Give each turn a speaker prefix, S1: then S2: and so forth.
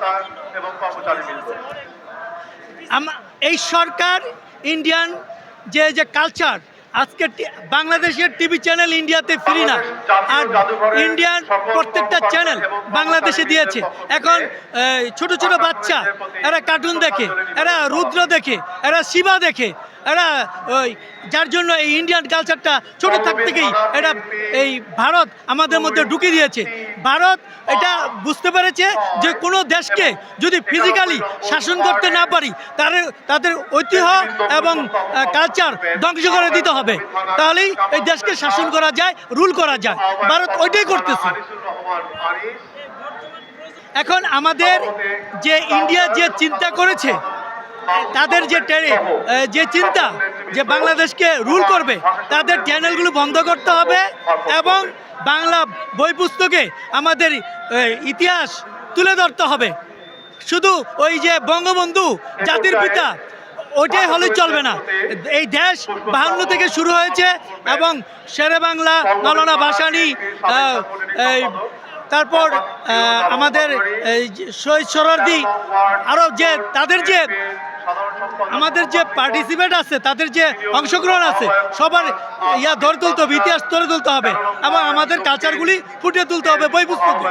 S1: কর্মকর্তা এবং কর্মচারী
S2: এই সরকার ইন্ডিয়ান যে যে কালচার আজকে বাংলাদেশের টিভি চ্যানেল ইন্ডিয়াতে ফ্রি না। আর ইন্ডিয়ান প্রত্যেকটা চ্যানেল বাংলাদেশে দিয়েছে। এখন ছোট ছোট বাচ্চা এরা কার্টুন দেখে এরা রুদ্র দেখে এরা শিবা দেখে এরা ওই যার জন্য এই ইন্ডিয়ান কালচারটা ছোট থাক থেকেই এটা এই ভারত আমাদের মধ্যে ঢুকিয়ে দিয়েছে। ভারত এটা বুঝতে পেরেছে যে কোনো দেশকে যদি ফিজিক্যালি শাসন করতে না পারি তাদের তাদের ঐতিহ্য এবং কালচার ধ্বংস করে দিতে হবে। তাহলেই এই দেশকে শাসন করা যায় রুল করা যায়। ভারত ওইটাই করতেছে। এখন আমাদের যে ইন্ডিয়া যে চিন্তা করেছে তাদের যে যে চিন্তা যে বাংলাদেশকে রুল করবে, তাদের চ্যানেলগুলো বন্ধ করতে হবে এবং বাংলা বই পুস্তকে আমাদের ইতিহাস তুলে ধরতে হবে। শুধু ওই যে বঙ্গবন্ধু জাতির পিতা ওটাই হলে চলবে না। এই দেশ বাহান্ন থেকে শুরু হয়েছে এবং শেরে বাংলা, মৌলানা ভাসানি তারপর আমাদের শহীদ সরার্দি আরও যে তাদের যে আমাদের যে পার্টিসিপেট আছে, তাদের যে অংশগ্রহণ আছে, সবার ইয়া ধরে তুলতে হবে, ইতিহাস ধরে তুলতে হবে এবং আমাদের কালচারগুলি ফুটিয়ে তুলতে হবে বই পুস্তকে